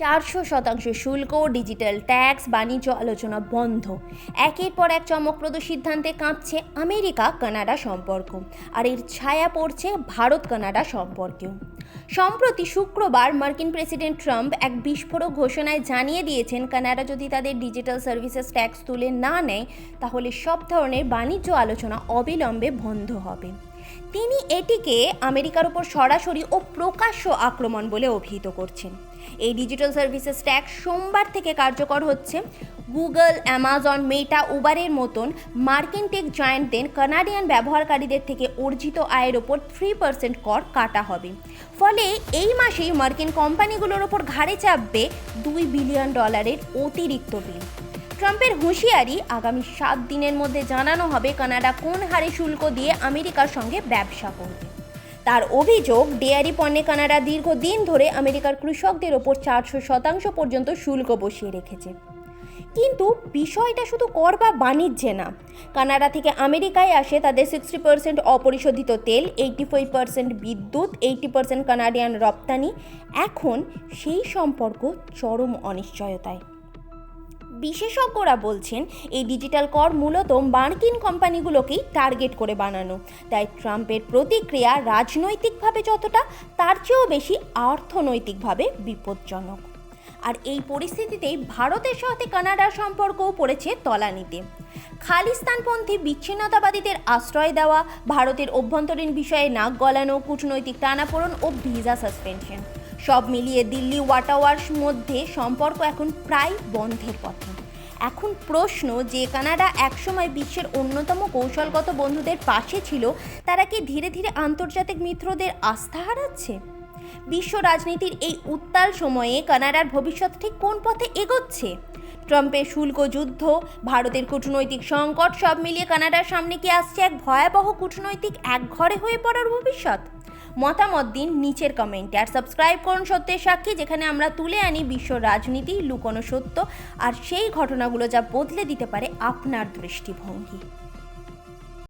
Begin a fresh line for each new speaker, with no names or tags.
চারশো শতাংশ শুল্ক, ডিজিটাল ট্যাক্স, বাণিজ্য আলোচনা বন্ধ। একের পর এক চমকপ্রদ সিদ্ধান্তে কাঁপছে আমেরিকা, কানাডা সম্পর্ক। আর এর ছায়া পড়ছে ভারত, কানাডা সম্পর্কেও। সম্প্রতি শুক্রবার মার্কিন প্রেসিডেন্ট ট্রাম্প এক বিস্ফোরক ঘোষণায় জানিয়ে দিয়েছেন, কানাডা যদি তাদের ডিজিটাল সার্ভিসেস ট্যাক্স তুলে না নেয়, তাহলে সব ধরনের বাণিজ্য আলোচনা অবিলম্বে বন্ধ হবে। তিনি এটিকে আমেরিকার ওপর সরাসরি ও প্রকাশ্য আক্রমণ বলে অভিহিত করছেন। এই ডিজিটাল সার্ভিসেস ট্যাক্স সোমবার থেকে কার্যকর হচ্ছে। গুগল, অ্যামাজন, মেটা, উবারের মতন মার্কিন টেক জায়ান্টদের কানাডিয়ান ব্যবহারকারীদের থেকে অর্জিত আয়ের ওপর থ্রি পার্সেন্ট কর কাটা হবে। ফলে এই মাসেই মার্কিন কোম্পানিগুলোর ওপর ঘাড়ে চাপবে দুই বিলিয়ন ডলারের অতিরিক্ত বিল। ট্রাম্পের হুঁশিয়ারি আগামী সাত দিনের মধ্যে জানানো হবে কানাডা কোন হারে শুল্ক দিয়ে আমেরিকার সঙ্গে ব্যবসা করবে। তার অভিযোগ, ডেয়ারি পণ্যে কানাডা দীর্ঘদিন ধরে আমেরিকার কৃষকদের ওপর চারশো শতাংশ পর্যন্ত শুল্ক বসিয়ে রেখেছে। কিন্তু বিষয়টা শুধু কর বা বাণিজ্যে না। কানাডা থেকে আমেরিকায় আসে তাদের সিক্সটি পার্সেন্ট অপরিশোধিত তেল এইটি ফাইভ পার্সেন্ট বিদ্যুৎ এইটি পার্সেন্ট কানাডিয়ান রপ্তানি। এখন সেই সম্পর্ক চরম অনিশ্চয়তায়। বিশেষজ্ঞরা বলছেন, এই ডিজিটাল কর মূলত মার্কিন কোম্পানিগুলোকেই টার্গেট করে বানানো। তাই ট্রাম্পের প্রতিক্রিয়া রাজনৈতিকভাবে যতটা, তার চেয়েও বেশি অর্থনৈতিকভাবে বিপজ্জনক। আর এই পরিস্থিতিতেই ভারতের সাথে কানাডার সম্পর্কও পড়েছে তলানিতে। খালিস্তানপন্থী বিচ্ছিন্নতাবাদীদের আশ্রয় দেওয়া, ভারতের অভ্যন্তরীণ বিষয়ে নাক গলানো, কূটনৈতিক টানাপোড়ন ও ভিসা সাসপেনশন। সব মিলিয়ে দিল্লি ওয়াটাওয়ার্স মধ্যে সম্পর্ক এখন প্রায় বন্ধের পথে। এখন প্রশ্ন যে কানাডা একসময় বিশ্বের অন্যতম কৌশলগত বন্ধুদের পাশে ছিল, তারা কি ধীরে ধীরে আন্তর্জাতিক মিত্রদের আস্থা হারাচ্ছে? বিশ্ব রাজনীতির এই উত্তাল সময়ে কানাডার ভবিষ্যৎ ঠিক কোন পথে এগোচ্ছে? ট্রাম্পের শুল্ক যুদ্ধ, ভারতের কূটনৈতিক সংকট, সব মিলিয়ে কানাডার সামনে কি আসছে এক ভয়াবহ কূটনৈতিক একঘরে হয়ে পড়ার ভবিষ্যৎ? মতামত দিন নিচের কমেন্টে আর সাবস্ক্রাইব করুন সত্যের সাক্ষী, যেখানে আমরা তুলে আনি বিশ্ব রাজনীতি, লুকোনো সত্য, আর সেই ঘটনাগুলো যা বদলে দিতে পারে আপনার দৃষ্টিভঙ্গি।